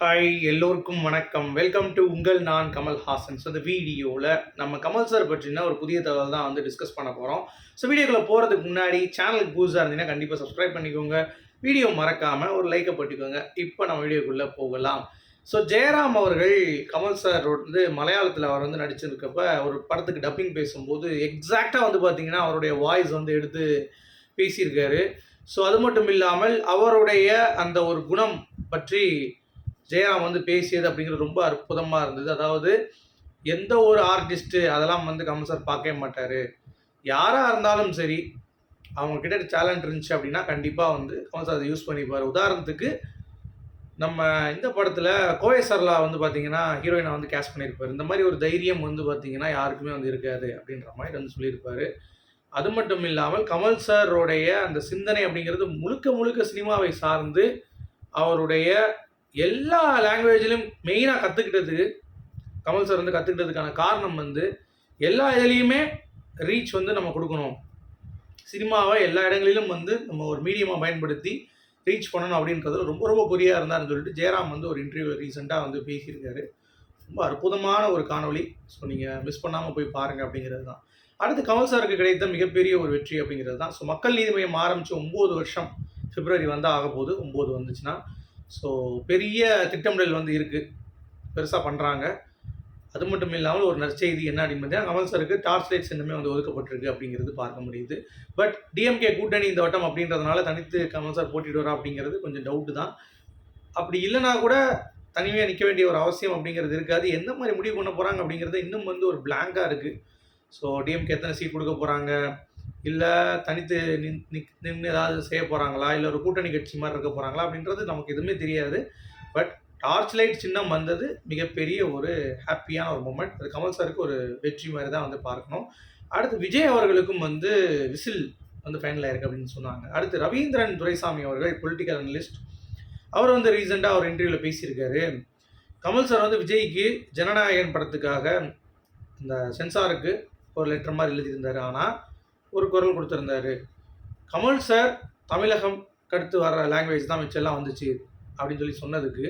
Hi எல்லோருக்கும் வணக்கம். Welcome to உங்கள் நான் கமல் ஹாசன். ஸோ இந்த வீடியோவில் நம்ம கமல் சார் பற்றின ஒரு புதிய தகவல் தான் வந்து டிஸ்கஸ் பண்ண போகிறோம் ஸோ வீடியோக்குள்ளே போகிறதுக்கு முன்னாடி சேனலுக்கு புதுசாக இருந்தீங்கன்னா கண்டிப்பாக சப்ஸ்கிரைப் பண்ணிக்கோங்க. வீடியோ மறக்காமல் ஒரு லைக்கை போட்டுக்கோங்க. இப்போ நம்ம வீடியோக்குள்ளே போகலாம். ஸோ ஜெயராம் அவர்கள் கமல் சார் வந்து மலையாளத்தில் அவர் வந்து நடிச்சிருக்கப்ப ஒரு படத்துக்கு டப்பிங் பேசும்போது எக்ஸாக்டாக வந்து பார்த்தீங்கன்னா அவருடைய வாய்ஸ் வந்து எடுத்து பேசியிருக்காரு. ஸோ அது மட்டும் இல்லாமல் அவருடைய அந்த ஒரு குணம் பற்றி ஜெயராம் வந்து பேசியது அப்படிங்கிறது ரொம்ப அற்புதமாக இருந்தது. அதாவது எந்த ஒரு ஆர்டிஸ்ட்டு அதெல்லாம் வந்து கமல் சார் பார்க்கவே மாட்டார். யாராக இருந்தாலும் சரி அவங்க கிட்ட இருந்துச்சு அப்படின்னா கண்டிப்பாக வந்து கமல் சார் அதை யூஸ் பண்ணிப்பார். உதாரணத்துக்கு நம்ம இந்த படத்தில் கோவை சர்லா வந்து பார்த்தீங்கன்னா ஹீரோயினை வந்து கேஷ் பண்ணியிருப்பார் இந்த மாதிரி ஒரு தைரியம் வந்து பார்த்தீங்கன்னா யாருக்குமே வந்து இருக்காது அப்படின்ற மாதிரி வந்து சொல்லியிருப்பார். அது மட்டும் இல்லாமல் கமல் சாரோடைய அந்த சிந்தனை அப்படிங்கிறது முழுக்க முழுக்க சினிமாவை சார்ந்து அவருடைய எல்லா லாங்குவேஜிலும் மெயினாக கற்றுக்கிட்டதுக்கு கமல் சார் வந்து கற்றுக்கிட்டதுக்கான காரணம் வந்து எல்லா இதுலேயுமே ரீச் வந்து நம்ம கொடுக்கணும். சினிமாவை எல்லா இடங்களிலும் வந்து நம்ம ஒரு மீடியமாக பயன்படுத்தி ரீச் பண்ணணும் அப்படின்றதுல ரொம்ப ரொம்ப குறியாக இருந்தார்னு சொல்லிட்டு ஜெயராம் வந்து ஒரு இன்டர்வியூ ரீசெண்டாக வந்து பேசியிருக்காரு. ரொம்ப அற்புதமான ஒரு காணொளி. ஸோ நீங்கள் மிஸ் பண்ணாமல் போய் பாருங்கள் அப்படிங்கிறது தான். அடுத்து கமல் சாருக்கு கிடைத்த மிகப்பெரிய ஒரு வெற்றி அப்படிங்கிறது தான். ஸோ மக்கள் நீதி மையம் ஆரம்பித்து ஒம்பது வருஷம் பிப்ரவரி வந்தால் ஆக போகுது ஒம்பது வந்துச்சுன்னா ஸோ பெரிய திட்டமிடல் வந்து இருக்குது பெருசாக பண்ணுறாங்க அது மட்டும் இல்லாமல் ஒரு நற்செய்தி என்ன அப்படின்னு கமல் சருக்கு டார்ச் லைட்ஸ் இன்னுமே வந்து ஒதுக்கப்பட்டிருக்கு அப்படிங்கிறது பார்க்க முடியுது. பட் டிஎம்கே கூட்டணி இந்த வட்டம் அப்படின்றதுனால தனித்து கமல் சார் போட்டிடுவாரா அப்படிங்கிறது கொஞ்சம் டவுட்டு தான். அப்படி இல்லைனா கூட தனிமையாக நிற்க வேண்டிய ஒரு அவசியம் அப்படிங்கிறது இருக்காது. எந்த மாதிரி முடிவு பண்ண போகிறாங்க அப்படிங்கிறது இன்னும் வந்து ஒரு பிளாங்காக இருக்குது ஸோ டிஎம்கே எத்தனை சீட் கொடுக்க போகிறாங்க இல்லை தனித்து நின் நின்று ஏதாவது செய்ய போகிறாங்களா இல்லை ஒரு கூட்டணி கட்சி மாதிரி இருக்க போகிறாங்களா அப்படின்றது நமக்கு எதுவுமே தெரியாது. பட் டார்ச் லைட் சின்னம் வந்தது மிகப்பெரிய ஒரு ஹாப்பியான ஒரு மூமெண்ட் அது கமல் சாருக்கு ஒரு வெற்றி மாதிரி தான் வந்து பார்க்கணும். அடுத்து விஜய் அவர்களுக்கும் வந்து விசில் வந்து ஃபைனல் ஆயிருக்கு அப்படின்னு சொன்னாங்க. அடுத்து ரவீந்திரன் துரைசாமி அவர்கள் பொலிட்டிக்கல் அனலிஸ்ட் அவர் வந்து ரீசெண்டாக ஒரு இன்டர்வியூவில் பேசியிருக்காரு. கமல் சார் வந்து விஜய்க்கு ஜனநாயகன் படத்துக்காக இந்த சென்சாருக்கு ஒரு லெட்டர் மாதிரி எழுதியிருந்தார். ஆனால் ஒரு குரல் கொடுத்துருந்தாரு. கமல் சார் தமிழகம் கடுத்து வர லாங்குவேஜ் தான் மிச்செல்லாம் வந்துச்சு அப்படின்னு சொல்லி சொன்னதுக்கு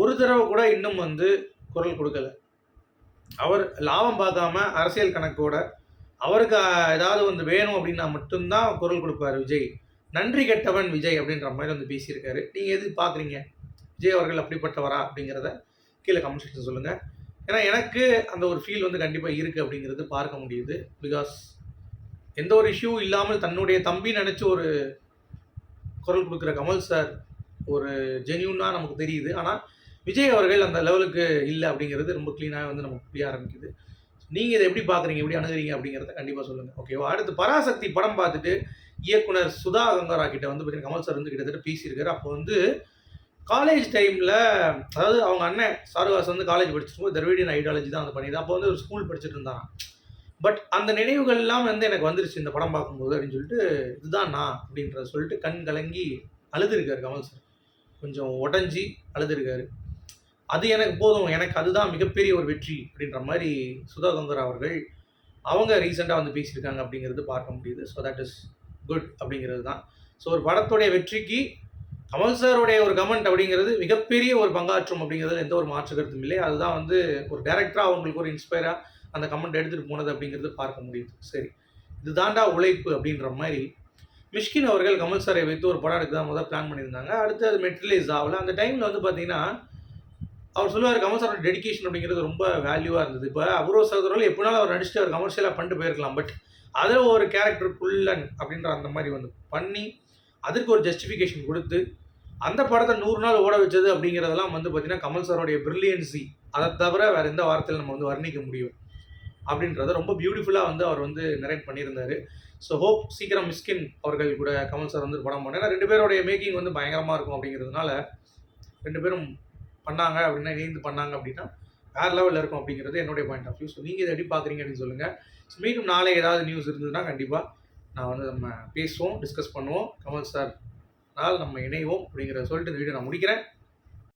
ஒரு தடவை கூட இன்னும் வந்து குரல் கொடுக்கல. அவர் லாபம் பார்க்காம அரசியல் கணக்கோட அவருக்கு ஏதாவது வந்து வேணும் அப்படின்னா மட்டும்தான் குரல் கொடுப்பார் விஜய். நன்றி கெட்டவன் விஜய் அப்படின்ற மாதிரி வந்து பேசியிருக்காரு. நீங்கள் எது பார்க்குறீங்க விஜய் அவர்கள் அப்படிப்பட்டவரா அப்படிங்கிறத கீழே கமெண்ட் செக்ஷன் சொல்லுங்கள் ஏன்னா எனக்கு அந்த ஒரு ஃபீல் வந்து கண்டிப்பாக இருக்குது அப்படிங்கிறது பார்க்க முடியுது. பிகாஸ் எந்த ஒரு இஷ்யூ இல்லாமல் தன்னுடைய தம்பி நினச்சி ஒரு குரல் கொடுக்குற கமல் சார் ஒரு ஜென்யூனாக நமக்கு தெரியுது. ஆனால் விஜய் அவர்கள் அந்த லெவலுக்கு இல்லை அப்படிங்கிறது ரொம்ப க்ளீனாக வந்து நமக்கு புரிய ஆரம்பிக்குது. நீங்கள் இதை எப்படி பார்க்குறீங்க எப்படி அணுகிறீங்க? அப்படிங்கிறத கண்டிப்பாக சொல்லுங்கள் ஓகேவா அடுத்து பராசக்தி படம் பார்த்துட்டு இயக்குனர் சுதா கங்கரா கிட்ட வந்து பார்த்தீங்கன்னா கமல் சார் வந்து கிட்டத்தட்ட பேசியிருக்காரு. அப்போ வந்து காலேஜ் டைமில் அதாவது அவங்க அண்ணன் சாருவாஸ் வந்து காலேஜ் படிச்சிருக்கும் திரவிடியன் ஐடியாலஜி தான் வந்து பண்ணியிருந்தேன் அப்போ வந்து ஒரு ஸ்கூல் படிச்சுட்டு இருந்தான் பட் அந்த நினைவுகள்லாம் வந்து எனக்கு வந்துருச்சு இந்த படம் பார்க்கும்போது அப்படின்னு சொல்லிட்டு இதுதான் நான் அப்படின்றத சொல்லிட்டு கண் கலங்கி அழுதுருக்காரு கமல் சார். கொஞ்சம் உடஞ்சி அழுதுருக்காரு. அது எனக்கு போதும் எனக்கு அதுதான் மிகப்பெரிய ஒரு வெற்றி அப்படின்ற மாதிரி சுதா கங்கர் அவர்கள் அவங்க ரீசெண்டாக வந்து பேசியிருக்காங்க அப்படிங்கிறது பார்க்க முடியுது. ஸோ தட் இஸ் குட் அப்படிங்கிறது தான். ஸோ ஒரு படத்துடைய வெற்றிக்கு கமல் சாருடைய ஒரு கமெண்ட் அப்படிங்கிறது மிகப்பெரிய ஒரு பங்காற்றும் அப்படிங்கிறது எந்த ஒரு மாற்று கருத்தும் இல்லை. அதுதான் வந்து ஒரு டேரக்டராக அவங்களுக்கு ஒரு இன்ஸ்பயராக அந்த கமெண்ட் எடுத்துகிட்டு போனது அப்படிங்கிறது பார்க்க முடியுது. சரி. இதுதாண்டா உழைப்பு அப்படின்ற மாதிரி மிஷ்கின் அவர்கள் கமல் சாரை வைத்து ஒரு படம் எடுக்க தான் முதல் பிளான் பண்ணியிருந்தாங்க. அடுத்து அது மெட்டீரியலைஸ் ஆகல. அந்த டைமில் வந்து பார்த்தீங்கன்னா அவர் சொல்லுவார் கமல் சாரோட டெடிக்கேஷன் அப்படிங்கிறது ரொம்ப வேல்யூவாக இருந்தது. இப்போ அபூர்வ சகோதரர்கள் எப்படினாலும் அவர் நடிச்சுட்டு அவர் கமர்ஷியலாக பண்ணிட்டு போயிருக்கலாம். பட் அதில் ஒரு கேரக்டர் குள்ளன் அப்படின்ற அந்த மாதிரி வந்து பண்ணி அதற்கு ஒரு ஜஸ்டிஃபிகேஷன் கொடுத்து அந்த படத்தை நூறு நாள் ஓட வச்சது அப்படிங்கிறதெல்லாம் வந்து பார்த்தீங்கன்னா கமல் சாரோடைய பிரில்லியன்சி அதை தவிர வேறு எந்த வார்த்தையில் நம்ம வந்து வர்ணிக்க முடியும் அப்படின்றத ரொம்ப பியூட்டிஃபுல்லாக வந்து அவர் வந்து நரேட் பண்ணியிருந்தார். ஸோ ஹோப் சீக்கிரம் மிஸ்கின் அவர்கள் கூட கமல் சார் வந்து படம் பண்ணேன் ரெண்டு பேருடைய மேக்கிங் வந்து பயங்கரமாக இருக்கும் அப்படிங்கிறதுனால ரெண்டு பேரும் பண்ணாங்க அப்படின்னா இணைந்து பண்ணாங்க அப்படின்னா வேறு லெவலில் இருக்கும் அப்படிங்கிறது என்னுடைய பாயிண்ட் ஆஃப் வியூ ஸோ நீங்கள் இதை எப்படி பார்க்குறீங்க அப்படின்னு சொல்லுங்கள் ஸோ மீண்டும் நாளை ஏதாவது நியூஸ் இருந்ததுன்னா கண்டிப்பாக நான் வந்து நம்ம பேசுவோம் டிஸ்கஸ் பண்ணுவோம். கமல் சார் நாள் நம்ம இணைவோம் அப்படிங்கிறத சொல்லிட்டு இந்த வீடியோ நான் முடிக்கிறேன்.